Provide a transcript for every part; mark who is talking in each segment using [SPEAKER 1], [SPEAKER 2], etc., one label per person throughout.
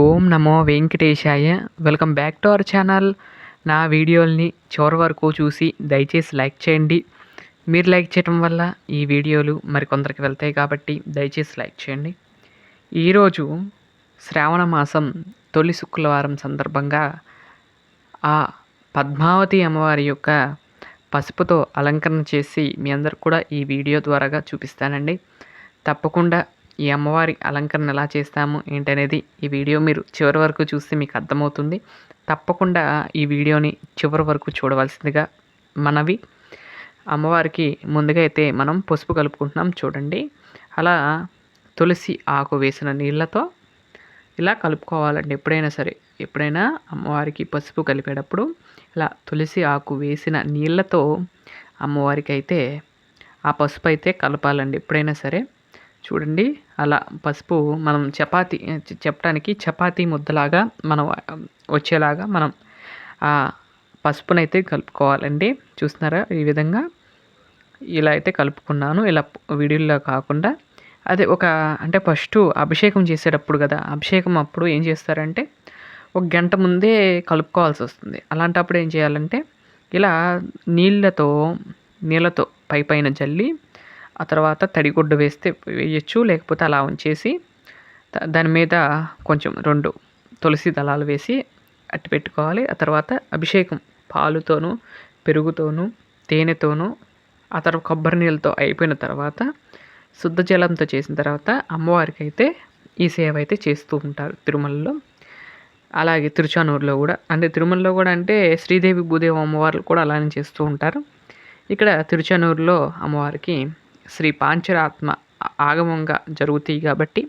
[SPEAKER 1] ఓం నమో వెంకటేశాయ. Welcome back to our channel. నా వీడియోల్ని చివరి వరకు చూసి దయచేసి లైక్ చేయండి. మీరు లైక్ చేయడం వల్ల ఈ వీడియోలు మరికొందరికి వెళ్తాయి కాబట్టి దయచేసి లైక్ చేయండి. ఈరోజు శ్రావణ మాసం తొలి శుక్రవారం సందర్భంగా ఆ పద్మావతి అమ్మవారి యొక్క పసుపుతో అలంకరణ చేసి మీ అందరికి కూడా ఈ వీడియో ద్వారాగా చూపిస్తానండి. తప్పకుండా ఈ అమ్మవారి అలంకరణ ఎలా చేస్తాము ఏంటనేది ఈ వీడియో మీరు చివరి వరకు చూస్తే మీకు అర్థమవుతుంది. తప్పకుండా ఈ వీడియోని చివరి వరకు చూడవలసిందిగా మనవి. అమ్మవారికి ముందుగా అయితే మనం పసుపు కలుపుకుంటున్నాం చూడండి. అలా తులసి ఆకు వేసిన నీళ్ళతో ఇలా కలుపుకోవాలండి ఎప్పుడైనా సరే. ఎప్పుడైనా అమ్మవారికి పసుపు కలిపేటప్పుడు ఇలా తులసి ఆకు వేసిన నీళ్ళతో అమ్మవారికి అయితే ఆ పసుపు అయితే కలపాలండి ఎప్పుడైనా సరే. చూడండి. అలా పసుపు మనం చపాతి చెప్పడానికి చపాతీ ముద్దలాగా మనం వచ్చేలాగా మనం ఆ పసుపునైతే కలుపుకోవాలండి. చూస్తున్నారా ఈ విధంగా? ఇలా అయితే కలుపుకున్నాను. ఇలా వీడియోలో కాకుండా. అదే ఒక అంటే ఫస్ట్ అభిషేకం చేసేటప్పుడు కదా అభిషేకం అప్పుడు ఏం చేస్తారంటే ఒక గంట ముందే కలుపుకోవాల్సి వస్తుంది. అలాంటప్పుడు ఏం చేయాలంటే ఇలా నీళ్ళతో నీళ్ళతో పై పైన జల్లి ఆ తర్వాత తడిగుడ్డ వేస్తే వేయచ్చు లేకపోతే అలా ఉంచేసి దాని మీద కొంచెం రెండు తులసి దళాలు వేసి అట్టి పెట్టుకోవాలి. ఆ తర్వాత అభిషేకం పాలుతోనూ పెరుగుతోనూ తేనెతోనూ ఆ తర్వాత కొబ్బరి నీళ్ళతో అయిపోయిన తర్వాత శుద్ధ జలంతో చేసిన తర్వాత అమ్మవారికి అయితే ఈ సేవ అయితే చేస్తూ ఉంటారు తిరుమలలో. అలాగే తిరుచానూరులో కూడా అంటే తిరుమలలో కూడా అంటే శ్రీదేవి భూదేవి అమ్మవార్లు కూడా అలానే చేస్తూ ఉంటారు. ఇక్కడ తిరుచానూరులో అమ్మవారికి శ్రీ పాంచరాత్మ ఆగమంగా జరుగుతాయి కాబట్టి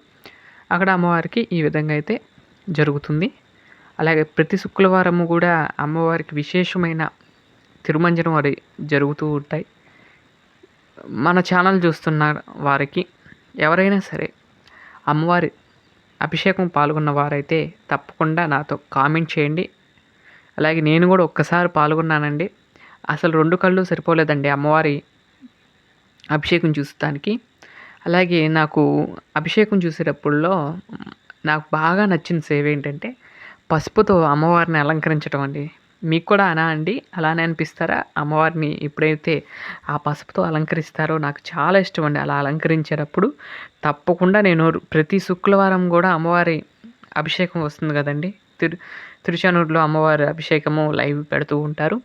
[SPEAKER 1] అక్కడ అమ్మవారికి ఈ విధంగా అయితే జరుగుతుంది. అలాగే ప్రతి శుక్రవారము కూడా అమ్మవారికి విశేషమైన తిరుమంజనం వారి జరుగుతూ ఉంటాయి. మన ఛానల్ చూస్తున్న వారికి ఎవరైనా సరే అమ్మవారి అభిషేకం పాల్గొన్న వారైతే తప్పకుండా నాతో కామెంట్ చేయండి. అలాగే నేను కూడా ఒక్కసారి పాల్గొన్నానండి. అసలు రెండు కళ్ళు సరిపోలేదండి అమ్మవారి అభిషేకం చూస్తానికి అలాగే నాకు అభిషేకం చూసేటప్పుడులో నాకు బాగా నచ్చిన సేవ ఏంటంటే పసుపుతో అమ్మవారిని అలంకరించడం అండి. మీకు కూడా అనా అండి? అలానే అనిపిస్తారా? అమ్మవారిని ఎప్పుడైతే ఆ పసుపుతో అలంకరిస్తారో నాకు చాలా ఇష్టం అండి అలా అలంకరించేటప్పుడు. తప్పకుండా నేను ప్రతి శుక్రవారం కూడా అమ్మవారి అభిషేకం వస్తుంది కదండి. తిరు తిరుచానూరులో అమ్మవారి అభిషేకము లైవ్ పెడుతూ ఉంటారు.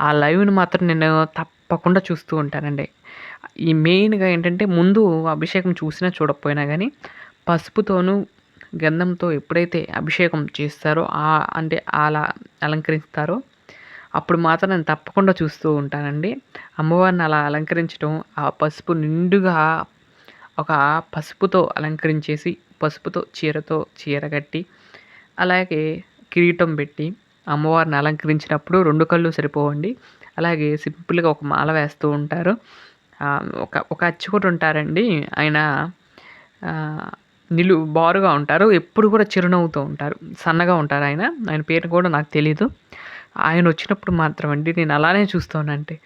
[SPEAKER 1] ఆ లైవ్ని మాత్రం నేను తప్పకుండా చూస్తూ ఉంటానండి. ఈ మెయిన్గా ఏంటంటే ముందు అభిషేకం చూసినా చూడకపోయినా కానీ పసుపుతోనూ గంధంతో ఎప్పుడైతే అభిషేకం చేస్తారో అంటే అలా అలంకరిస్తారో అప్పుడు మాత్రం నేను తప్పకుండా చూస్తూ ఉంటానండి. అమ్మవారిని అలా అలంకరించడం ఆ పసుపు నిండుగా ఒక పసుపుతో అలంకరించేసి పసుపుతో చీరతో చీర కట్టి అలాగే కిరీటం పెట్టి అమ్మవారిని అలంకరించినప్పుడు రెండు కళ్ళు సరిపోవండి. అలాగే సింపుల్గా ఒక మాల వేస్తూ ఉంటారు. ఒక ఒక అర్చకుడు ఉంటారండి ఆయన నిలు బారుగా ఉంటారు. ఎప్పుడు కూడా చిరునవ్వుతూ ఉంటారు. సన్నగా ఉంటారు ఆయన. ఆయన పేరు కూడా నాకు తెలీదు. ఆయన వచ్చినప్పుడు మాత్రం అండి నేను అలానే చూస్తానంటే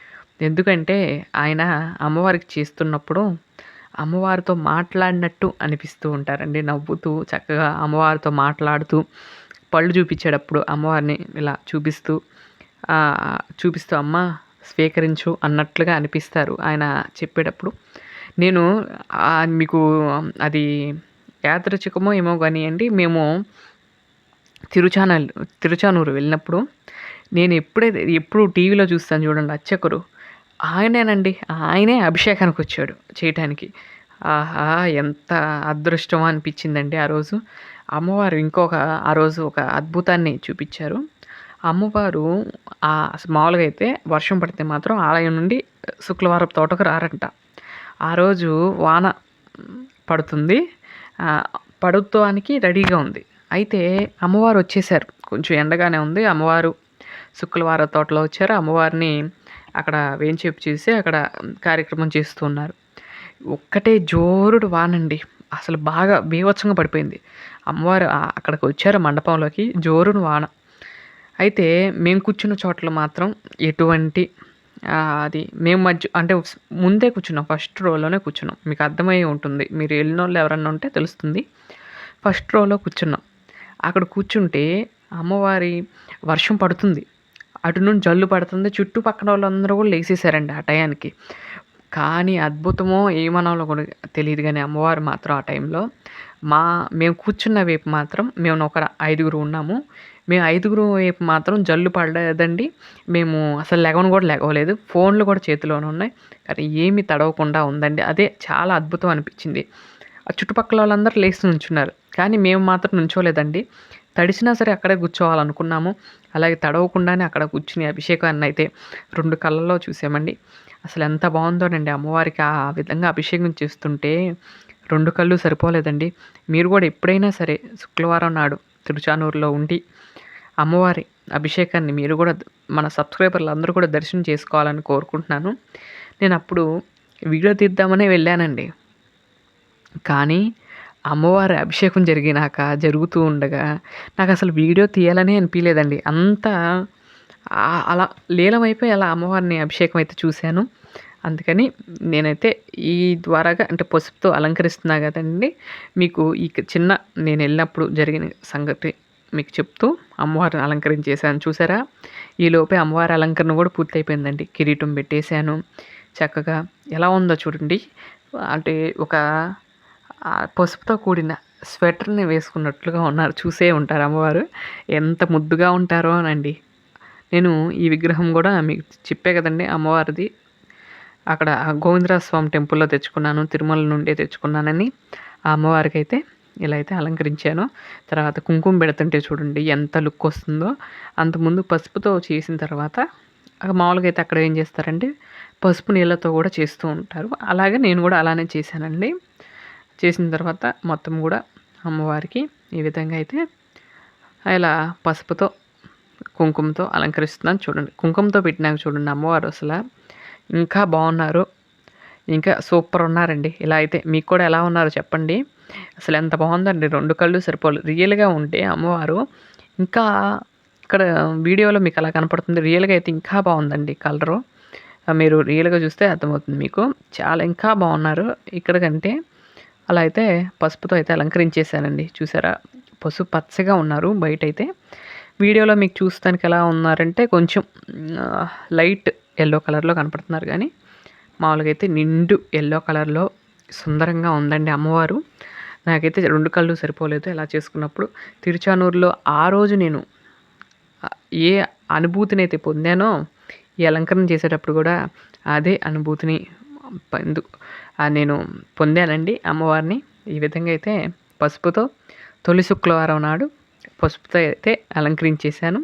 [SPEAKER 1] ఎందుకంటే ఆయన అమ్మవారికి చేస్తున్నప్పుడు అమ్మవారితో మాట్లాడినట్టు అనిపిస్తూ ఉంటారండి. నవ్వుతూ చక్కగా అమ్మవారితో మాట్లాడుతూ పళ్ళు చూపించేటప్పుడు అమ్మవారిని ఇలా చూపిస్తూ చూపిస్తూ అమ్మ స్వీకరించు అన్నట్లుగా అనిపిస్తారు ఆయన చెప్పేటప్పుడు. నేను మీకు అది యాదృచ్ఛికమో ఏమో కానివ్వండి మేము తిరుచానల్ తిరుచానూరు వెళ్ళినప్పుడు నేను ఎప్పుడైతే ఎప్పుడు టీవీలో చూస్తాను చూడండి అచ్చకరు ఆయనేనండి ఆయనే అభిషేకానికి వచ్చాడు చేయటానికి. ఆహా ఎంత అదృష్టం అనిపించిందండి ఆ రోజు. అమ్మవారు ఇంకొక ఆ రోజు ఒక అద్భుతాన్ని చూపించారు. అమ్మవారు మామూలుగా అయితే వర్షం పడితే మాత్రం ఆలయం నుండి శుక్రవారం తోటకు రారంట. ఆ రోజు వాన పడుతుంది. పడుతానికి రెడీగా ఉంది. అయితే అమ్మవారు వచ్చేసారు. కొంచెం ఎండగానే ఉంది. అమ్మవారు శుక్రవారం తోటలో వచ్చారు. అమ్మవారిని అక్కడ వేంచేపు చేసి అక్కడ కార్యక్రమం చేస్తున్నారు ఒక్కటే జోరుడు వానండి. అసలు బాగా బీవత్సంగా పడిపోయింది. అమ్మవారు అక్కడికి వచ్చారు మండపంలోకి. జోరును వాన అయితే మేము కూర్చున్న చోట్ల మాత్రం ఎటువంటి అది మేము మధ్య అంటే ముందే కూర్చున్నాం ఫస్ట్ రోలోనే కూర్చున్నాం. మీకు అర్థమై ఉంటుంది. మీరు వెళ్ళిన వాళ్ళు ఎవరన్నా ఉంటే తెలుస్తుంది. ఫస్ట్ రోలో కూర్చున్నాం. అక్కడ కూర్చుంటే అమ్మవారి వర్షం పడుతుంది. అటు నుండి జల్లు పడుతుంది. చుట్టుపక్కన వాళ్ళందరూ కూడా లేచేసారండి ఆ టయానికి. కానీ అద్భుతమో ఏమనాలో కూడా తెలియదు కానీ అమ్మవారు మాత్రం ఆ టైంలో మా మేము కూర్చున్న వైపు మాత్రం మేము ఒక ఐదుగురు ఉన్నాము. మేము ఐదుగురు వైపు మాత్రం జల్లు పడలేదండి. మేము అసలు లెగవను కూడా లెగవలేదు ఫోన్లు కూడా చేతిలోనే ఉన్నాయి. కానీ ఏమి తడవకుండా ఉందండి. అదే చాలా అద్భుతం అనిపించింది. ఆ చుట్టుపక్కల వాళ్ళందరూ లేచి నుంచున్నారు. కానీ మేము మాత్రం నుంచోలేదండి. తడిసినా సరే అక్కడే కూర్చోవాలనుకున్నాము. అలాగే తడవకుండానే అక్కడ కూర్చుని అభిషేకాన్ని అయితే రెండు కళ్ళల్లో చూసామండి. అసలు ఎంత బాగుందోనండి అమ్మవారికి ఆ విధంగా అభిషేకం చేస్తుంటే రెండు కళ్ళు సరిపోలేదండి. మీరు కూడా ఎప్పుడైనా సరే శుక్రవారం నాడు తిరుచానూరులో ఉండి అమ్మవారి అభిషేకాన్ని మీరు కూడా మన సబ్స్క్రైబర్లు అందరూ కూడా దర్శనం చేసుకోవాలని కోరుకుంటున్నాను. నేను అప్పుడు వీడియో తీద్దామనే వెళ్ళానండి. కానీ అమ్మవారి అభిషేకం జరిగినాక జరుగుతూ ఉండగా నాకు అసలు వీడియో తీయాలనే అనిపించలేదండి అంత అలా లీలమైపోయి అలా అమ్మవారిని అభిషేకం అయితే చూశాను. అందుకని నేనైతే ఈ ద్వారాగా అంటే పసుపుతో అలంకరిస్తున్నా కదండి. మీకు ఈ చిన్న నేను వెళ్ళినప్పుడు జరిగిన సంగతి మీకు చెప్తూ అమ్మవారిని అలంకరించేసాను చూసారా? ఈలోపే అమ్మవారి అలంకరణ కూడా పూర్తయిపోయిందండి. కిరీటం పెట్టేశాను. చక్కగా ఎలా ఉందో చూడండి. అంటే ఒక పసుపుతో కూడిన స్వెటర్ని వేసుకున్నట్లుగా ఉన్నారు. చూసే ఉంటారు అమ్మవారు. ఎంత ముద్దుగా ఉంటారో అనండి. నేను ఈ విగ్రహం కూడా మీకు చెప్పే కదండి అమ్మవారిది. అక్కడ గోవిందరాజ స్వామి టెంపుల్లో తెచ్చుకున్నాను తిరుమల నుండే తెచ్చుకున్నానని. ఆ అమ్మవారికి అయితే ఇలా అయితే అలంకరించాను. తర్వాత కుంకుమ పెడుతుంటే చూడండి ఎంత లుక్ వస్తుందో. అంతకుముందు పసుపుతో చేసిన తర్వాత మామూలుగా అయితే అక్కడ ఏం చేస్తారంటే పసుపు నీళ్ళతో కూడా చేస్తూ ఉంటారు. అలాగే నేను కూడా అలానే చేశానండి. చేసిన తర్వాత మొత్తం కూడా అమ్మవారికి ఈ విధంగా అయితే ఇలా పసుపుతో కుంకుమతో అలంకరిస్తున్నాను చూడండి. కుంకుమతో పెట్టినాక చూడండి అమ్మవారు అసలు ఇంకా బాగున్నారు. ఇంకా సూపర్ ఉన్నారండి. ఇలా అయితే మీకు కూడా ఎలా ఉన్నారో చెప్పండి. అసలు ఎంత బాగుందండి. రెండు కళ్ళు సరిపోలు. రియల్గా ఉంటే అమ్మవారు ఇంకా ఇక్కడ వీడియోలో మీకు అలా కనపడుతుంది. రియల్గా అయితే ఇంకా బాగుందండి కలరు. మీరు రియల్గా చూస్తే అర్థమవుతుంది మీకు. చాలా ఇంకా బాగున్నారు. ఇక్కడ కంటే అలా అయితే పసుపుతో అయితే అలంకరించేశానండి. చూసారా? పసుపు పచ్చగా ఉన్నారు బయట అయితే వీడియోలో మీకు చూస్తానికి ఎలా ఉన్నారంటే కొంచెం లైట్ ఎల్లో కలర్లో కనపడుతున్నారు కానీ మామూలుగా అయితే నిండు ఎల్లో కలర్లో సుందరంగా ఉందండి అమ్మవారు. నాకైతే రెండు కళ్ళు సరిపోలేదు ఎలా చేసుకున్నప్పుడు. తిరుచానూరులో ఆ రోజు నేను ఏ అనుభూతిని అయితే పొందానో ఈ అలంకరణ చేసేటప్పుడు కూడా అదే అనుభూతిని పొందు నేను పొందానండి అమ్మవారిని. ఈ విధంగా అయితే పసుపుతో తొలి శుక్రవారం నాడు పసుపుతో అయితే అలంకరించేశాను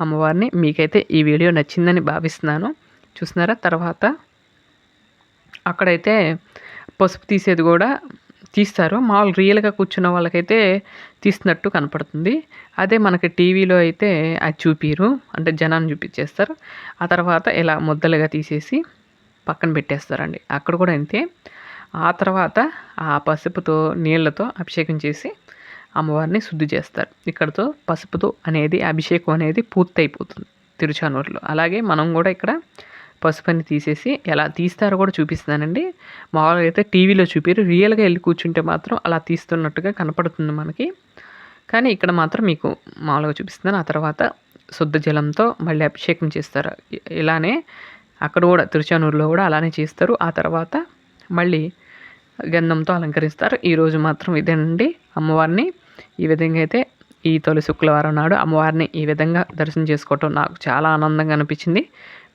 [SPEAKER 1] అమ్మవారిని. మీకైతే ఈ వీడియో నచ్చిందని భావిస్తున్నాను. చూస్తున్నారా తర్వాత? అక్కడైతే పసుపు తీసేది కూడా తీస్తారు మామూలు రియల్గా కూర్చున్న వాళ్ళకైతే తీస్తున్నట్టు కనపడుతుంది. అదే మనకి టీవీలో అయితే అది చూపిరు అంటే జనాన్ని చూపించేస్తారు. ఆ తర్వాత ఇలా ముద్దలుగా తీసేసి పక్కన పెట్టేస్తారండి. అక్కడ కూడా అంతే. ఆ తర్వాత ఆ పసుపుతో నీళ్ళతో అభిషేకం చేసి అమ్మవారిని శుద్ధి చేస్తారు. ఇక్కడతో పసుపుతో అనేది అభిషేకం అనేది పూర్తయిపోతుంది తిరుచానూరులో. అలాగే మనం కూడా ఇక్కడ పసుపుని తీసేసి ఎలా తీస్తారో కూడా చూపిస్తానండి మామూలుగా అయితే టీవీలో చూపారు. రియల్గా వెళ్ళి కూర్చుంటే మాత్రం అలా తీస్తున్నట్టుగా కనపడుతుంది మనకి. కానీ ఇక్కడ మాత్రం మీకు మామూలుగా చూపిస్తున్నాను. ఆ తర్వాత శుద్ధ జలంతో మళ్ళీ అభిషేకం చేస్తారు. ఇలానే అక్కడ కూడా తిరుచానూరులో కూడా అలానే చేస్తారు. ఆ తర్వాత మళ్ళీ గంధంతో అలంకరిస్తారు. ఈరోజు మాత్రం ఇదేనండి అమ్మవారిని. ఈ విధంగా అయితే ఈ తొలి శుక్రవారం నాడు అమ్మవారిని ఈ విధంగా దర్శనం చేసుకోవటం నాకు చాలా ఆనందంగా అనిపించింది.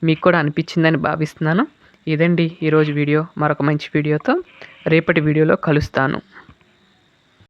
[SPEAKER 1] మీకు కూడా అనిపించిందని భావిస్తున్నాను. ఇదండి ఈరోజు వీడియో. మరొక మంచి వీడియోతో రేపటి వీడియోలో కలుస్తాను.